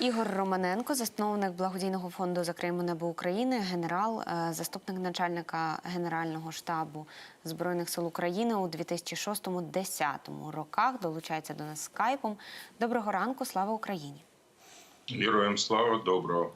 Ігор Романенко, засновник благодійного фонду «Закриємо небо України, генерал, е, заступник начальника Генерального штабу Збройних сил України у 2006-2010 роках, долучається до нас скайпом. Доброго ранку, слава Україні! Героям слава доброго.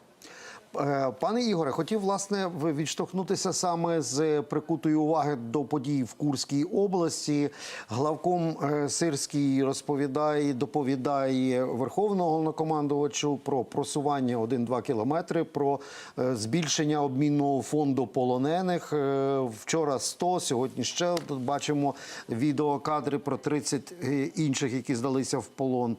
Е, Пане Ігоре, хотів власне відштовхнутися саме з прикутої уваги до подій в Курській області. Главком е, Сирський розповідає, доповідає верховного головнокомандувачу про просування 1-2 кілометри, про е, збільшення обмінного фонду полонених. Вчора 100, сьогодні ще бачимо відеокадри про 30 е, інших, які здалися в полон.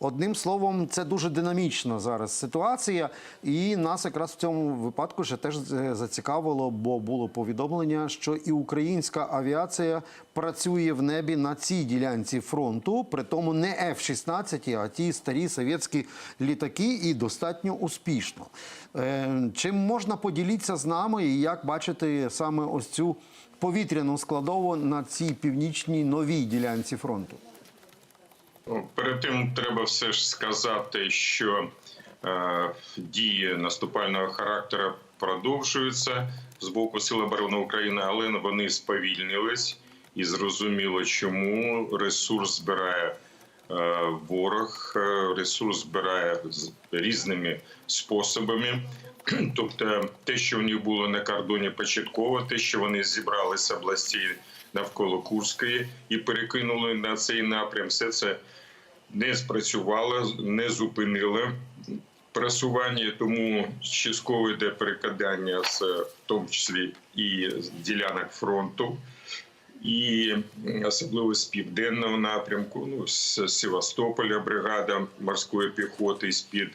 Одним словом, це дуже динамічна зараз ситуація, і нас якраз в цьому випадку ще теж е, зацікавило, бо було повідомлення, що і українська авіація працює в небі на цій ділянці фронту, при тому не F-16, а ті старі совєтські літаки, і достатньо успішно. Е, Чим можна поділитися з нами, і як бачити саме ось цю повітряну складову на цій північній новій ділянці фронту? Ну, Перед тим треба все ж сказати, що дії наступального характеру продовжуються з боку Сил оборони України, але вони сповільнились і зрозуміло, чому ресурс збирає е, ворог, е, ресурс збирає з різними способами. Тобто, те, що в них було на кордоні початково, те, що вони зібралися в області навколо Курської і перекинули на цей напрям, все це не спрацювало, не зупинило просування, тому частково йде перекидання з в тому числі і з ділянок фронту. І особливо з південного напрямку, ну з Севастополя, бригада морської піхоти з під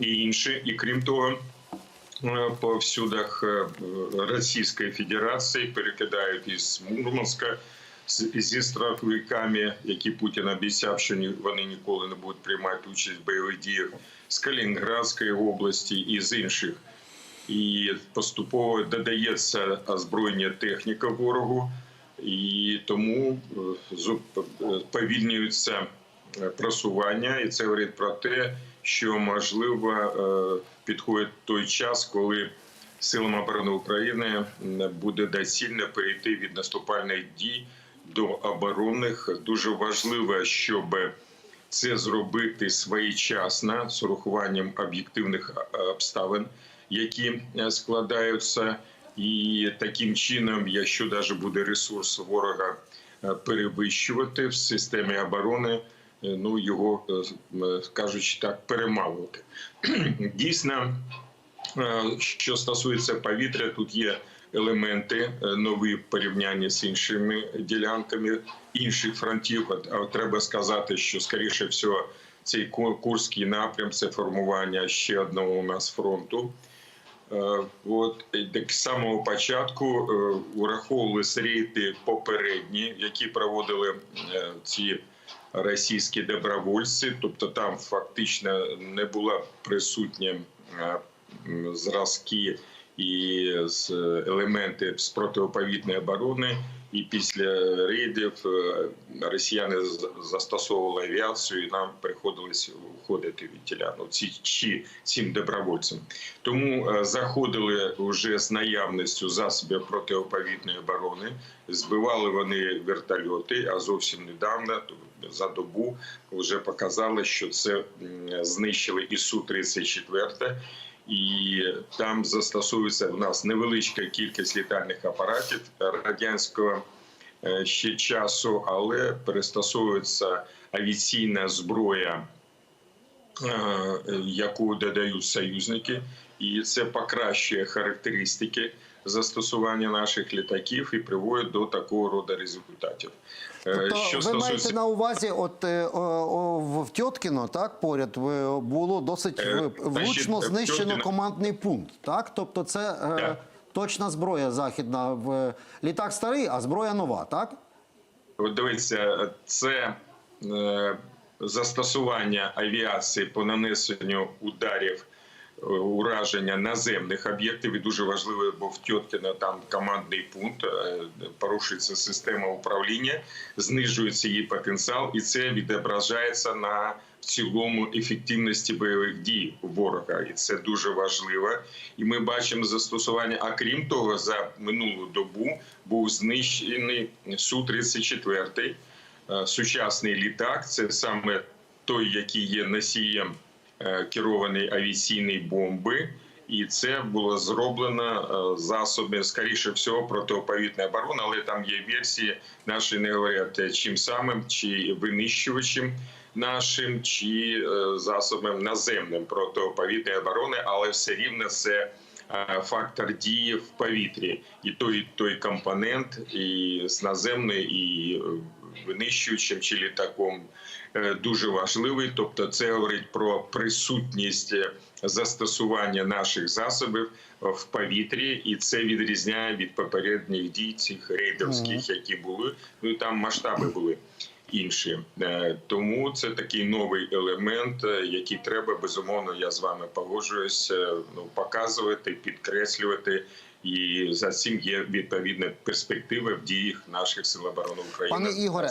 і інше. І крім того, е, по всюдах е, Російської Федерації перекидають із Мурманська зі страховиками, які Путін обіцяв, що вони ніколи не будуть приймати участь в бойових діях з Калінінградської області і з інших. І поступово додається озброєння техніка ворогу, і тому е, е, повільнюється е, просування, і це говорить про те, що можливо підходить той час, коли силам оборони України буде доцільно перейти від наступальних дій до оборонних. Дуже важливо, щоб це зробити своєчасно з урахуванням об'єктивних е, обставин, які е, складаються, і таким чином, якщо навіть буде ресурс ворога е, перевищувати в системі оборони, ну його кажучи так, перемалувати. Дійсно, Що стосується повітря, тут є елементи е, нові в порівнянні з іншими ділянками інших фронтів. А треба сказати, що скоріше всього цей Ку- курський напрям це формування ще одного у нас фронту. Е, От так самого початку е, ураховувалися рейди попередні, які проводили ці російські добровольці. Тобто там фактично не була присутня зразки і з елементи з протиповітної оборони. І після рейдів е, росіяни застосовували авіацію, і нам приходилось уходити від тіля. Ну, ці цим добровольцям. Тому е, заходили вже з наявністю засобів протиповітної оборони. Збивали вони вертольоти, а зовсім недавно за добу вже показали, що це знищили і су 34 і там застосовується в нас невеличка кількість літальних апаратів радянського е, ще часу, але перестосовується авіаційна зброя, е, яку додають союзники, і це покращує характеристики застосування наших літаків і приводить до такого роду результатів. Е, Тобто, ви маєте на увазі, от е, о, о, в Тьоткіно, так поряд було досить Е, влучно знищено Тьоткіно- командний пункт. Так, тобто, це е, точна зброя західна. В літак старий, а зброя нова, так? От дивіться, це е, застосування авіації по нанесенню ударів. Ураження наземних об'єктів і дуже важливо, бо в Тьоткіно там командний пункт, е, порушується система управління, знижується її потенціал, і це відображається на в цілому ефективності бойових дій ворога, і це дуже важливо. І ми бачимо застосування. А крім того, за минулу добу був знищений су 34 е, сучасний літак. Це саме той, який є носієм е, керованої авіаційної бомби. І це було зроблено е, засоби, скоріше всього, протиповітної оборони, але там є версії, наші не говорять е, чим самим, чи винищувачем нашим, чи засобом наземним протиповітної оборони, але все рівно це фактор дії в повітрі. І той, той компонент, і з наземної, і винищувачем чи літаком е, дуже важливий. Тобто, це говорить про присутність е, застосування наших засобів в повітрі, і це відрізняє від попередніх дій цих рейдерських, які були. Ну і там масштаби були інші. Е, Тому це такий новий елемент, е, який треба безумовно. Я з вами погоджуюсь, е, ну показувати, підкреслювати. І за цим є відповідна перспектива в діях наших сил оборони України. Пане Ігоре,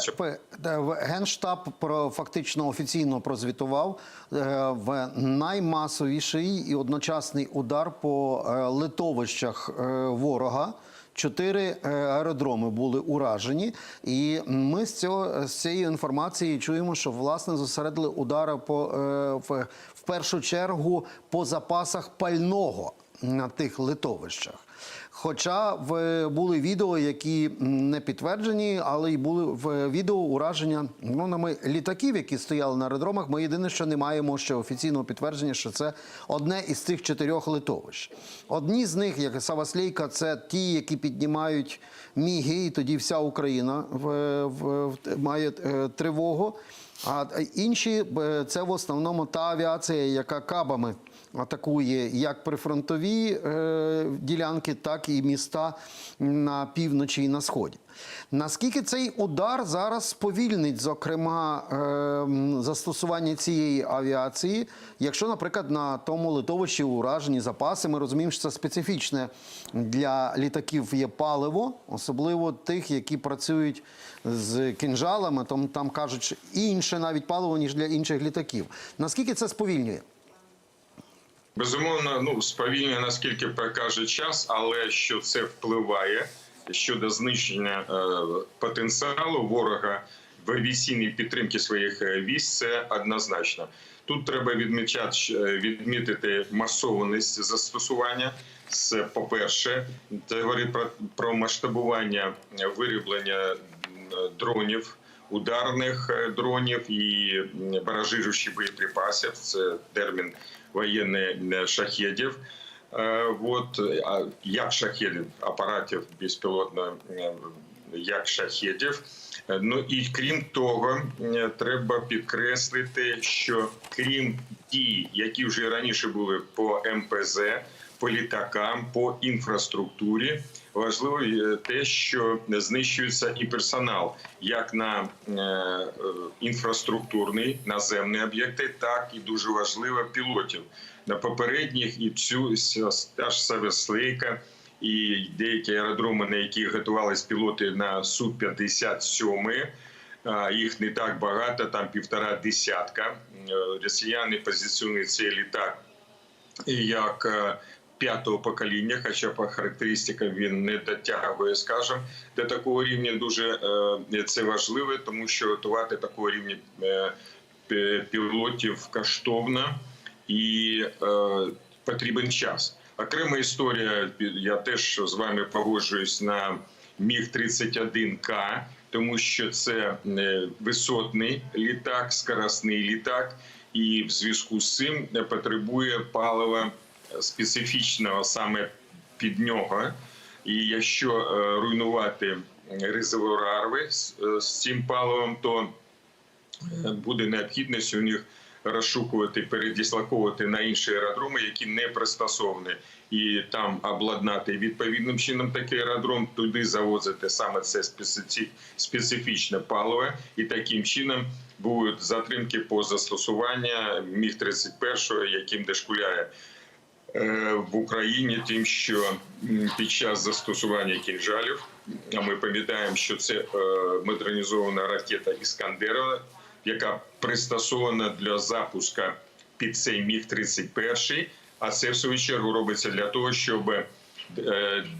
в- Генштаб про фактично офіційно прозвітував е, в наймасовіший і одночасний удар по е, литовищах е, ворога. Чотири е, аеродроми були уражені, і ми з цього з цієї інформації чуємо, що власне зосередили удари по е, в, в першу чергу по запасах пального на тих литовищах. Хоча в були відео, які не підтверджені, але й були в відео ураження дронами літаків, які стояли на аеродромах. Ми єдине, що не маємо ще офіційного підтвердження, що це одне із цих чотирьох литовищ. Одні з них, як Саваслейка, це ті, які піднімають міги, і тоді вся Україна в, в, в- має е, тривогу. А інші е, це в основному та авіація, яка кабами атакує як прифронтові е, ділянки, так і міста на півночі і на сході. Наскільки цей удар зараз сповільнить, зокрема, е, застосування цієї авіації, якщо, наприклад, на тому литовищі уражені запаси, ми розуміємо, що це специфічне для літаків є паливо, особливо тих, які працюють з кінжалами, там, там кажуть, інше навіть паливо, ніж для інших літаків. Наскільки це сповільнює? Безумовно, ну сповільнює наскільки покаже час, але що це впливає щодо знищення е, потенціалу ворога в авіаційній підтримці своїх е, військ, це однозначно. Тут треба відмічати е, відмітити масованість застосування. Це по-перше, це говорить про, про масштабування е, вироблення дронів, ударних е, дронів і баражируючих боєприпасів. Це термін воєнних е, шахедів. Е, От як шахедів, апаратів безпілотно, як шахедів. Ну і крім того, треба підкреслити, що крім дій, які вже раніше були по МПЗ, по літакам, по інфраструктурі, важливо е, те, що знищується і персонал, як на е, е, інфраструктурний наземні об'єкти, так і дуже важливо пілотів. На попередніх і цю та ж Савеслейка, і деякі аеродроми, на яких готувались пілоти на су 57 а, їх не так багато, там півтора десятка. Е, Росіяни позиціонують цей літак як е, п'ятого покоління, хоча по характеристикам він не дотягує, скажімо, до такого рівня. Дуже е, це важливо, тому що готувати такого рівня е, пілотів коштовно і е, потрібен час. Окрема історія. Я теж з вами погоджуюсь на міг 31 к тому що це висотний літак, скоростний літак, і в зв'язку з цим потребує палива специфічного саме під нього. І якщо е, руйнувати резервуари з, е, цим паливом, то е, буде необхідність у них розшукувати, передислоковувати на інші аеродроми, які не пристосовані, і там обладнати відповідним чином такий аеродром, туди завозити саме це специфічне паливо, і таким чином будуть затримки по застосуванню міг 31 яким дошкуляє е, в Україні, тим, що під час застосування кінжалів, а ми пам'ятаємо, що це е, модернізована ракета Іскандера яка пристосована для запуску під цей міг 31 А це в свою чергу робиться для того, щоб е,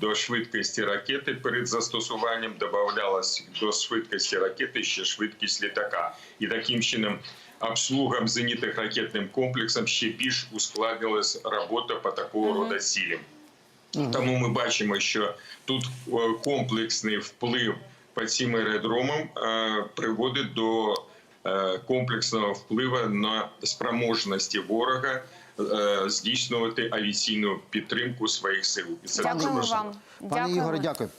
до швидкості ракети перед застосуванням додавалась до швидкості ракети ще швидкість літака, і таким чином обслугам зенітних ракетним комплексом ще більш ускладнилась робота по такого роду цілям. Тому ми бачимо, що тут е, комплексний вплив по цим аеродромам е, приводить до е, комплексного впливу на спроможності ворога здійснювати авіаційну підтримку своїх сил. І це дуже важливо. вам. Пане Дякуємо. Ігоре, дякую.